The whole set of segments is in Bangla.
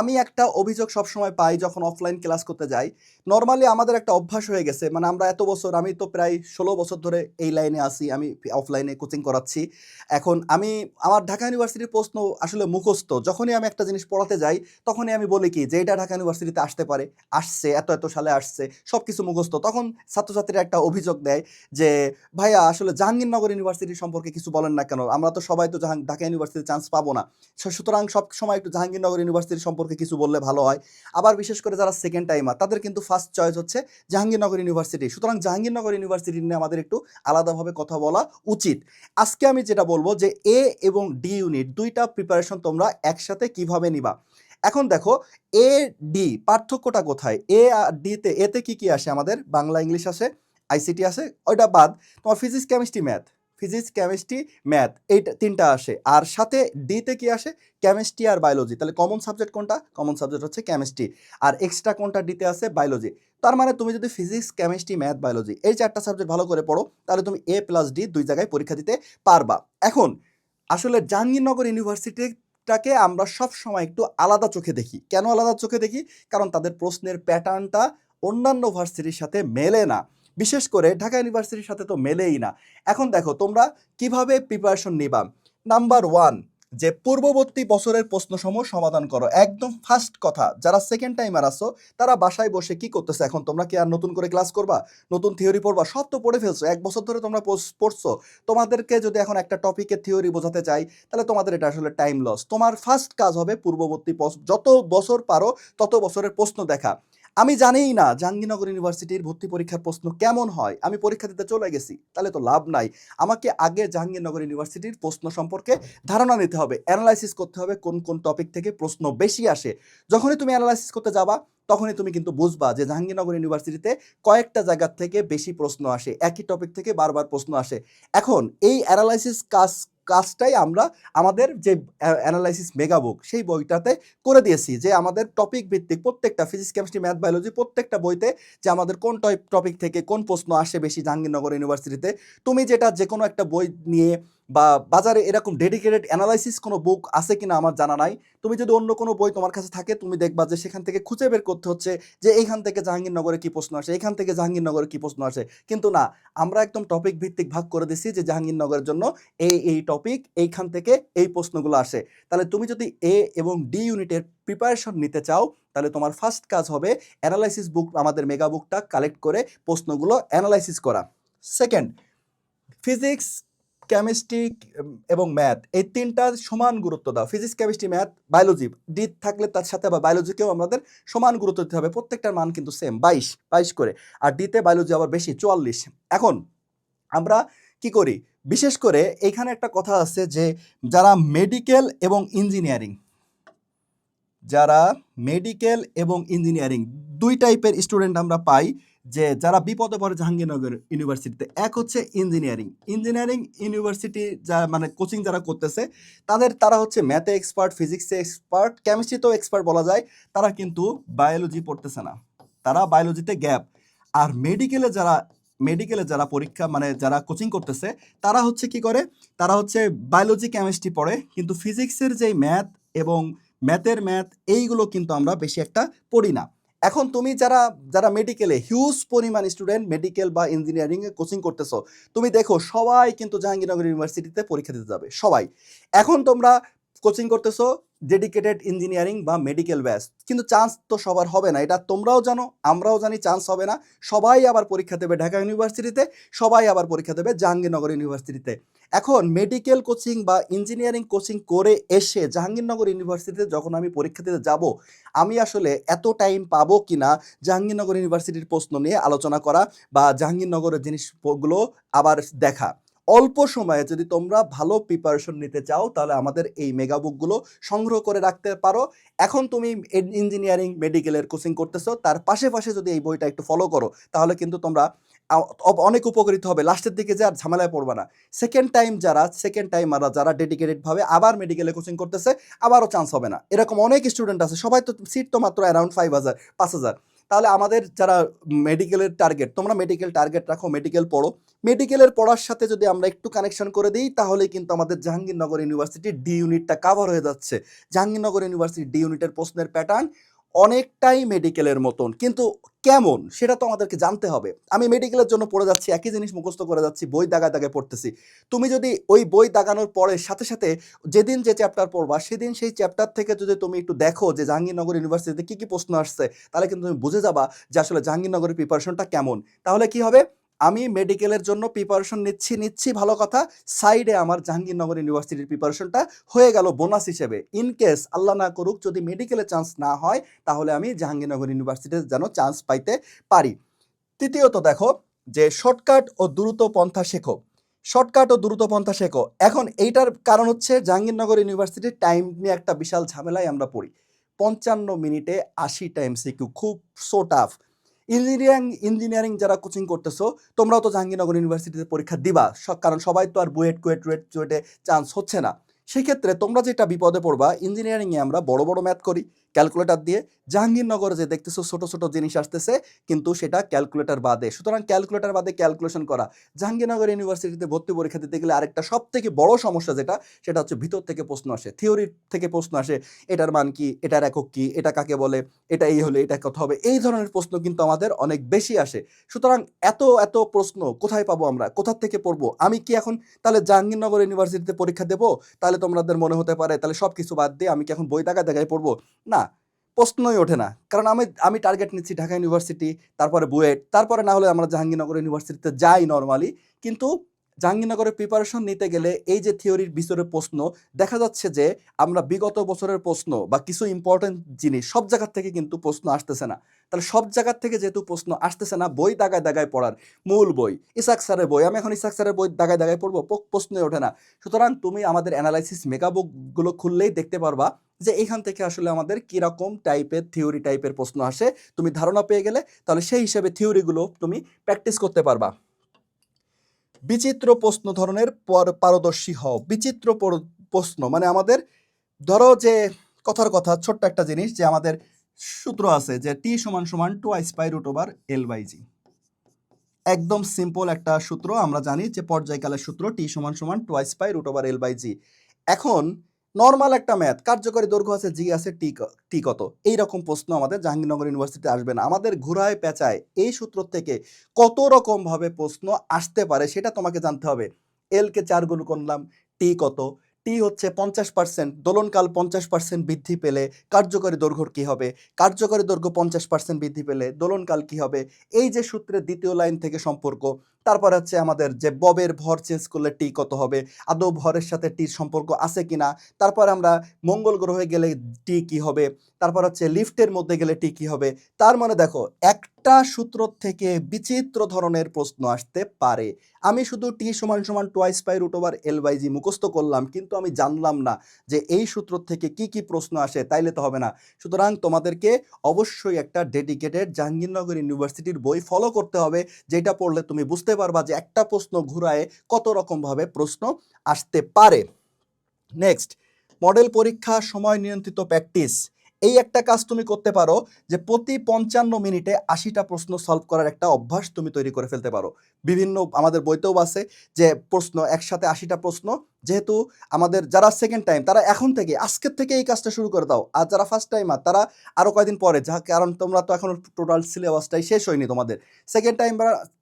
আমি একটা অভিযোগ সবসময় পাই যখন অফলাইন ক্লাস করতে যাই। নর্মালি আমাদের একটা অভ্যাস হয়ে গেছে মানে আমরা এত বছর, আমি তো প্রায় ষোলো বছর ধরে এই লাইনে আসি আমি অফলাইনে কোচিং করাচ্ছি। এখন আমি, আমার ঢাকা ইউনিভার্সিটির প্রশ্ন আসলে মুখস্থ। যখনই আমি একটা জিনিস পড়াতে যাই, তখনই আমি বলি কি, যে এটা ঢাকা ইউনিভার্সিটিতে আসতে পারে, আসছে, এত এত সালে আসছে সব কিছু মুখস্থ। তখন ছাত্রছাত্রীরা একটা অভিযোগ দেয় যে, ভাইয়া, আসলে জাহাঙ্গীরনগর ইউনিভার্সিটি সম্পর্কে কিছু বলেন না কেন? আমরা তো সবাই তো ঢাকা ইউনিভার্সিটির চান্স পাবো না। সুতরাং সব সময় একটু জাহাঙ্গীরনগর ইউনিভার্সিটি সম্পর্কে কিছু বললে ভালো হয়। আবার বিশেষ করে যারা সেকেন্ড টাইমার তাদের কিন্তু ফার্স্ট চয়েস হচ্ছে জাহাঙ্গীরনগর ইউনিভার্সিটি সুতরাং জাহাঙ্গীরনগর ইউনিভার্সিটি নিয়ে আমাদের একটু আলাদাভাবে কথা বলা উচিত। আজকে আমি যেটা বলব যে এ এবং ডি ইউনিট দুইটা প্রিপারেশন তোমরা একসাথে কীভাবে নিবা? এখন দেখো এ ডি পার্থক্যটা কোথায়? এ আর ডিতে এতে কি কি আসে আমাদের? বাংলা, ইংলিশ আসে আইসিটি আসে, ওইটা বাদ। তোমার physics chemistry math physics, chemistry, math এইটা তিনটা আসে। আর সাথে ডিতে কি আসে? কেমিস্ট্রি আর বায়োলজি। তাহলে কমন সাবজেক্ট কোনটা? কমন সাবজেক্ট হচ্ছে কেমিস্ট্রি। আর এক্সট্রা কোনটা ডিতে আছে বায়োলজি। তার মানে তুমি যদি ফিজিক্স, কেমিস্ট্রি, ম্যাথ, বায়োলজি এই চারটা সাবজেক্ট ভালো করে পড়ো, তাহলে তুমি এ প্লাস ডি দুই জায়গায় পরীক্ষা দিতে পারবা। এখন, আসলে জাহাঙ্গীরনগর ইউনিভার্সিটিটাকে আমরা সব সময় একটু আলাদা চোখে দেখি। কেন আলাদা চোখে দেখি? কারণ তাদের প্রশ্নের প্যাটার্নটা অন্যান্য ভার্সিটির সাথে মেলে না। বিশেষ করে ঢাকা ইউনিভার্সিটির সাথে তো মেলেই না। এখন দেখো, তোমরা কীভাবে প্রিপারেশন নিবা? নাম্বার ওয়ান যে পূর্ববর্তী বছরের প্রশ্নসমূহ সমাধান করো। একদম ফার্স্ট কথা, যারা সেকেন্ড টাইমার আসো তারা বাসায় বসে কি করতেছে? এখন তোমরা কি আর নতুন করে ক্লাস করবা? নতুন থিওরি পড়বা? সব তো পড়ে ফেলছো। এক বছর ধরে তোমরা পড়ছ- তোমাদেরকে যদি এখন একটা টপিকের থিওরি বোঝাতে চাই, তাহলে তোমাদের এটা আসলে টাইম লস তোমার ফার্স্ট কাজ হবে পূর্ববর্তী যত বছর পারো, তত বছরের প্রশ্ন দেখা। আমি জানিই না জাহাঙ্গীরনগর ইউনিভার্সিটির ভর্তি পরীক্ষার প্রশ্ন কেমন হয়। আমি পরীক্ষা দিতে চলে গেছি, তাহলে তো লাভ নাই। আমাকে আগে জাহাঙ্গীরনগর ইউনিভার্সিটির প্রশ্ন সম্পর্কে ধারণা নিতে হবে, অ্যানালাইসিস করতে হবে কোন কোন টপিক থেকে প্রশ্ন বেশি আসে। যখনই তুমি অ্যানালাইসিস করতে যাবা তখনই তুমি কিন্তু বুঝবা যে জাহাঙ্গীরনগর ইউনিভার্সিটিতে কয়েকটা জায়গা থেকে বেশি প্রশ্ন আসে, একই টপিক থেকে বারবার প্রশ্ন আসে। এখন এই অ্যানালাইসিস কাজ, কাজটাই আমরা আমাদের যে অ্যানালাইসিস মেগা বুক সেই বইটাতে করে দিয়েছি যে আমাদের টপিক ভিত্তিক প্রত্যেকটা ফিজিক্স কেমিস্ট্রি ম্যাথ বায়োলজি প্রত্যেকটা বইতে যে আমাদের কোন টপিক থেকে কোন প্রশ্ন আসে বেশি জাহাঙ্গীরনগর ইউনিভার্সিটিতে, তুমি যেটা যে কোনো একটা বই নিয়ে বা বাজারে এরকম ডেডিকেটেড অ্যানালাইসিস কোনো বুক আছে কিনা আমার জানা নাই। তুমি যদি অন্য কোনো বই তোমার কাছে থাকে, তুমি দেখবা যে সেখান থেকে খুঁজে বের করতে হচ্ছে যে এইখান থেকে জাহাঙ্গীরনগরে কি প্রশ্ন আসে, এখান থেকে জাহাঙ্গীরনগরে কি প্রশ্ন আসে। কিন্তু না, আমরা একদম টপিক ভিত্তিক ভাগ করে দিছি যে জাহাঙ্গীরনগরের জন্য এই এই টপিক এইখান থেকে এই প্রশ্নগুলো আসে। তাহলে তুমি যদি এ এবং ডি ইউনিটের প্রিপারেশন নিতে চাও, তাহলে তোমার ফার্স্ট কাজ হবে অ্যানালাইসিস বুক আমাদের মেগা বুকটা কালেক্ট করে প্রশ্নগুলো অ্যানালাইসিস করা। সেকেন্ড ফিজিক্স কেমিস্ট্রি এবং ম্যাথ এই তিনটা সমান গুরুত্ব দাও। Physics chemistry math biology D থাকলে তার সাথে আবার বায়োলজিকেও আমাদের সমান গুরুত্ব দিতে হবে। প্রত্যেকটার মান কিন্তু সেম বাইশ বাইশ করে। আর ডিতে বায়োলজি আবার বেশি, চুয়াল্লিশ। এখন আমরা কি করি? বিশেষ করে এখানে একটা কথা আছে যে যারা মেডিকেল এবং ইঞ্জিনিয়ারিং যারা মেডিকেল এবং ইঞ্জিনিয়ারিং দুই টাইপের স্টুডেন্ট আমরা পাই। যে যারা বিপদে পড়ে জাহাঙ্গীরনগর ইউনিভার্সিটিতে, এক হচ্ছে ইঞ্জিনিয়ারিং ইঞ্জিনিয়ারিং ইউনিভার্সিটি যা মানে কোচিং যারা করতেছে, তাদের তারা হচ্ছে ম্যাথে এক্সপার্ট ফিজিক্সে এক্সপার্ট কেমিস্ট্রিতেও এক্সপার্ট বলা যায়, তারা কিন্তু বায়োলজি পড়তেছে না। তারা বায়োলজিতে গ্যাপ আর মেডিকেলে যারা মেডিকেলে যারা পরীক্ষা মানে যারা কোচিং করতেছে, তারা হচ্ছে কি করে? তারা হচ্ছে বায়োলজি কেমিস্ট্রি পড়ে, কিন্তু ফিজিক্সের যেই ম্যাথ এবং ম্যাথের ম্যাথ এইগুলো কিন্তু আমরা বেশি একটা পড়ি না। এখন তুমি যারা যারা মেডিকেলে হিউজ পরিমাণ স্টুডেন্ট মেডিকেল বা ইঞ্জিনিয়ারিংয়ে কোচিং করতেছো, তুমি দেখো সবাই কিন্তু জাহাঙ্গীরনগর ইউনিভার্সিটিতে পরীক্ষা দিতে যাবে, সবাই। এখন তোমরা কোচিং করতেছো ডেডিকেটেড ইঞ্জিনিয়ারিং বা মেডিকেল ব্যাচ কিন্তু চান্স তো সবার হবে না, এটা তোমরাও জানো, আমরাও জানি চান্স হবে না। সবাই আবার পরীক্ষা দেবে ঢাকা ইউনিভার্সিটিতে সবাই আবার পরীক্ষা দেবে জাহাঙ্গীরনগর ইউনিভার্সিটিতে এখন মেডিকেল কোচিং বা ইঞ্জিনিয়ারিং কোচিং করে এসে জাহাঙ্গীরনগর ইউনিভার্সিটিতে যখন আমি পরীক্ষা দিতে যাব, আমি আসলে এত টাইম পাবো কি না জাহাঙ্গীরনগর ইউনিভার্সিটির প্রশ্ন নিয়ে আলোচনা করা বা জাহাঙ্গীরনগরের জিনিসগুলো আবার দেখা। অল্প সময়ে যদি তোমরা ভালো প্রিপারেশন নিতে চাও, তাহলে আমাদের এই মেগা বুকগুলো সংগ্রহ করে রাখতে পারো। এখন তুমি ইঞ্জিনিয়ারিং মেডিকেলের কোচিং করতেছো, তার পাশে পাশে যদি এই বইটা একটু ফলো করো, তাহলে কিন্তু তোমরা অনেক উপকৃত হবে। লাস্টের দিকে যে আর ঝামেলায় পড়বে না। সেকেন্ড টাইম যারা সেকেন্ড টাইমাররা যারা ডেডিকেটেডভাবে আবার মেডিকেলে কোচিং করতেছে, আবারও চান্স হবে না। এরকম অনেক স্টুডেন্ট আছে, সবাই তো সিট তো মাত্র অ্যারাউন্ড ফাইভ হাজার, পাঁচ হাজার। তাহলে আমাদের যারা মেডিকেলের টার্গেট তোমরা মেডিকেল টার্গেট রাখো মেডিকেল পড়ো। মেডিকেলের পড়ার সাথে যদি আমরা একটু কানেকশন করে দিই তাহলে কিন্তু আমাদের জাহাঙ্গীরনগর ইউনিভার্সিটির ডি ইউনিটটা কাভার হয়ে যাচ্ছে। জাহাঙ্গীরনগর ইউনিভার্সিটির ডি ইউনিটের প্রশ্নের প্যাটার্ন অনেকটাই মেডিকেলের মতন। কিন্তু কেমন? সেটা তো আমাদেরকে জানতে হবে। আমি মেডিকেলের জন্য পড়ে যাচ্ছি, একই জিনিস মুখস্থ করে যাচ্ছি, বই দাগায় দাগায় পড়তেছি। তুমি যদি ওই বই দাগানোর পরে সাথে সাথে যেদিন যে চ্যাপ্টার পড়বা, সেদিন সেই চ্যাপ্টার থেকে যদি তুমি একটু দেখো যে জাহাঙ্গীরনগর ইউনিভার্সিটিতে কী কী প্রশ্ন আসছে, তাহলে কিন্তু তুমি বুঝে যাবা যে আসলে জাহাঙ্গীরনগরের প্রিপারেশনটা কেমন। তাহলে কি হবে? আমি মেডিকেলের জন্য প্রিপারেশন নিচ্ছি নিচ্ছি, ভালো কথা। সাইডে আমার জাহাঙ্গীরনগর ইউনিভার্সিটির প্রিপারেশনটা হয়ে গেল বোনাস হিসেবে। ইন কেস আল্লাহ না করুক, যদি মেডিকেলে চান্স না হয়, তাহলে আমি জাহাঙ্গীরনগর ইউনিভার্সিটিতে যেন চান্স পাইতে পারি। তৃতীয়ত দেখো যে শর্টকাট ও দ্রুত পন্থা শেখো। শর্টকাট ও দ্রুত পন্থা শেখো। এখন এইটার কারণ হচ্ছে জাহাঙ্গীরনগর ইউনিভার্সিটির টাইম নিয়ে একটা বিশাল ঝামেলায় আমরা পড়ি। পঞ্চান্ন মিনিটে আশি টাইম সিকিউ খুব সো টাফ ইঞ্জিনিয়ারিং ইঞ্জিনিয়ারিং যারা কোচিং করতেছো, তোমরাও তো জাহাঙ্গীরনগর ইউনিভার্সিটিতে পরীক্ষা দিবা। কারণ সবাই তো আর বুয়েট, কুয়েট রুয়েট চুয়েটে চান্স হচ্ছে না। সেক্ষেত্রে তোমরা যেটা বিপদে পড়বা ইঞ্জিনিয়ারিংয়ে আমরা বড় বড় ম্যাথ করি ক্যালকুলেটর দিয়ে। জাহাঙ্গীরনগরে যে দেখতেছো ছোট ছোট জিনিস আসতেছে, কিন্তু সেটা ক্যালকুলেটর বাদে। সুতরাং ক্যালকুলেটর বাদে ক্যালকুলেশন করা। জাহাঙ্গীরনগর ইউনিভার্সিটিতে ভর্তি পরীক্ষা দিতে গেলে আরেকটা সব থেকে বড় সমস্যা যেটা, সেটা হচ্ছে ভিতর থেকে প্রশ্ন আসে। থিওরি থেকে প্রশ্ন আসে, এটার মান কি, এটার একক কি, এটা কাকে বলে, এটা এই হলে এটা কত হবে, এই ধরনের প্রশ্ন কিন্তু আমাদের অনেক বেশি আসে। সুতরাং এত এত প্রশ্ন কোথায় পাবো আমরা? কোথা থেকে পড়ব? আমি কি এখন তাহলে জাহাঙ্গীরনগর ইউনিভার্সিটিতে পরীক্ষা দেবো? তাহলে তোমাদের মনে হতে পারে, তাহলে সব কিছু বাদ দিয়ে আমি কি এখন বই টাকা দেখায় পড়ব? না, প্রশ্নই ওঠে না। কারণ আমি আমি টার্গেট নিচ্ছি ঢাকা ইউনিভার্সিটি তারপরে বুয়েট, তারপরে না হলে আমরা জাহাঙ্গীরনগর ইউনিভার্সিটিতে যাই নর্মালি কিন্তু জাহাঙ্গীরনগরের প্রিপারেশন নিতে গেলে এই যে থিওরির ভিতরের প্রশ্ন, দেখা যাচ্ছে যে আমরা বিগত বছরের প্রশ্ন বা কিছু ইম্পর্টেন্ট জিনিস সব জায়গার থেকে কিন্তু প্রশ্ন আসতেছে না। তাহলে সব জায়গার থেকে যেহেতু প্রশ্ন আসতেছে না, বই দাগায় দাগায় পড়ার মূল বই, ইসাক স্যারের বই, আমি এখন ইসাক স্যারের বই দাগায় দাগায় পড়ব প্রশ্নই ওঠে না। সুতরাং তুমি আমাদের অ্যানালাইসিস মেগাবুকগুলো খুললেই দেখতে পারবা যে এখান থেকে আসলে আমাদের কীরকম টাইপের থিওরি টাইপের প্রশ্ন আসে। তুমি ধারণা পেয়ে গেলে তাহলে সেই হিসেবে থিওরিগুলো তুমি প্র্যাকটিস করতে পারবা। বিচিত্র প্রশ্ন ধরনের পর- পারদর্শী হও। বিচিত্র প্রশ্ন মানে আমাদের ধরো যে কথার কথা, ছোট্ট একটা জিনিস যে আমাদের সূত্র আছে যে টি সমান সমান two I spy root over L by G একদম সিম্পল একটা সূত্র, আমরা জানি যে পর্যায়কালের সূত্র টি সমান সমান two I spy root over L by G এখন নর্মাল একটা ম্যাথ কার্যকরী দৈর্ঘ্য আছে জি আছে টি টি কত? এই রকম প্রশ্ন আমাদের জাহাঙ্গীরনগর ইউনিভার্সিটিতে আসবে না। আমাদের ঘোরায় পেঁচায় এই সূত্র থেকে কত রকম ভাবে প্রশ্ন আসতে পারে সেটা তোমাকে জানতে হবে। এল কে চার গুণ করলাম টি কত? টি হচ্ছে পঞ্চাশ পার্সেন্ট দোলনকাল পঞ্চাশ পার্সেন্ট বৃদ্ধি পেলে কার্যকরী দৈর্ঘ্য কী হবে? কার্যকরী দৈর্ঘ্য পঞ্চাশ পার্সেন্ট বৃদ্ধি পেলে দোলনকাল কী হবে? এই যে সূত্রের দ্বিতীয় লাইন থেকে সম্পর্ক তারপর হচ্ছে আমাদের যে ববের ভর চেঞ্জ করলে টি কত হবে? আদৌ ভরের সাথে টির সম্পর্ক আছে কিনা? তারপর আমরা মঙ্গল গ্রহে গেলে টি কি হবে? তারপর হচ্ছে লিফটের মধ্যে গেলে টি কি হবে? তার মানে দেখো, একটা সূত্র থেকে বিচিত্র ধরনের প্রশ্ন আসতে পারে। আমি শুধু টি সমান সমান twice pi root over L by G মুখস্থ করলাম, কিন্তু আমি জানলাম না যে এই সূত্র থেকে কি কি প্রশ্ন আসে, তাইলে তো হবে না। সুতরাং তোমাদেরকে অবশ্যই একটা ডেডিকেটেড জাহাঙ্গীরনগর ইউনিভার্সিটির বই ফলো করতে হবে, যেটা পড়লে তুমি বুঝতে পারবা যে একটা প্রশ্ন ঘুরায় কত রকমভাবে প্রশ্ন আসতে পারে। নেক্সট মডেল পরীক্ষা সময় নিয়ন্ত্রিত প্র্যাকটিস এই একটা কাজ তুমি করতে পারো যে প্রতি পঞ্চান্ন মিনিটে আশিটা প্রশ্ন সলভ করার একটা অভ্যাস তুমি তৈরি করে ফেলতে পারো। বিভিন্ন আমাদের বইতেও আছে যে প্রশ্ন একসাথে আশিটা প্রশ্ন যেহেতু আমাদের যারা সেকেন্ড টাইম তারা এখন থেকে, আজকের থেকে এই কাজটা শুরু করে দাও। আর যারা ফার্স্ট টাইমার তারা আরও কয়দিন পরে যা কারণ তোমরা তো এখন টোটাল সিলেবাসটাই শেষ হয়নি তোমাদের। সেকেন্ড টাইম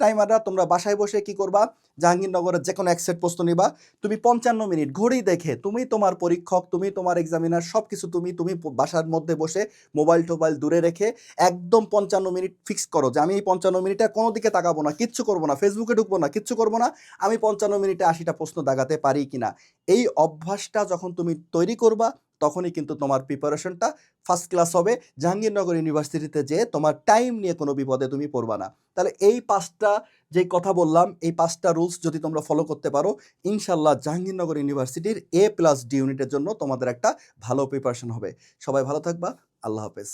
টাইমাররা তোমরা বাসায় বসে কি করবা? জাহাঙ্গীরনগরের যে কোনো এক সেট প্রশ্ন নিবা। তুমি পঞ্চান্ন মিনিট ঘড়ি দেখে, তুমি তোমার পরীক্ষক, তুমি তোমার এক্সামিনার সব কিছু তুমি তুমি বাসার মধ্যে বসে মোবাইল টোবাইল দূরে রেখে একদম পঞ্চান্ন মিনিট ফিক্স করো যে, আমি এই পঞ্চান্ন মিনিটে কোনো দিকে তাকাবো না, কিচ্ছু করব না ফেসবুকে ঢুকবো না, কিচ্ছু করব না। আমি পঞ্চান্ন মিনিটে আশিটা প্রশ্ন দাগাতে পারি কিনা। এই অভ্যাসটা যখন তুমি তৈরি করবা, তখনই কিন্তু তোমার প্রিপারেশনটা ফার্স্ট ক্লাস হবে। জাহাঙ্গীরনগর ইউনিভার্সিটিতে যে তোমার টাইম নিয়ে কোনো বিপদে তুমি পড়বা না। তাহলে এই পাঁচটা যে কথা বললাম, এই পাঁচটা রুলস যদি তোমরা ফলো করতে পারো ইনশাল্লাহ জাহাঙ্গীরনগর ইউনিভার্সিটির এ প্লাস ডি ইউনিটের জন্য তোমাদের একটা ভালো প্রিপারেশন হবে। সবাই ভালো থাকবা। আল্লাহ হাফেজ।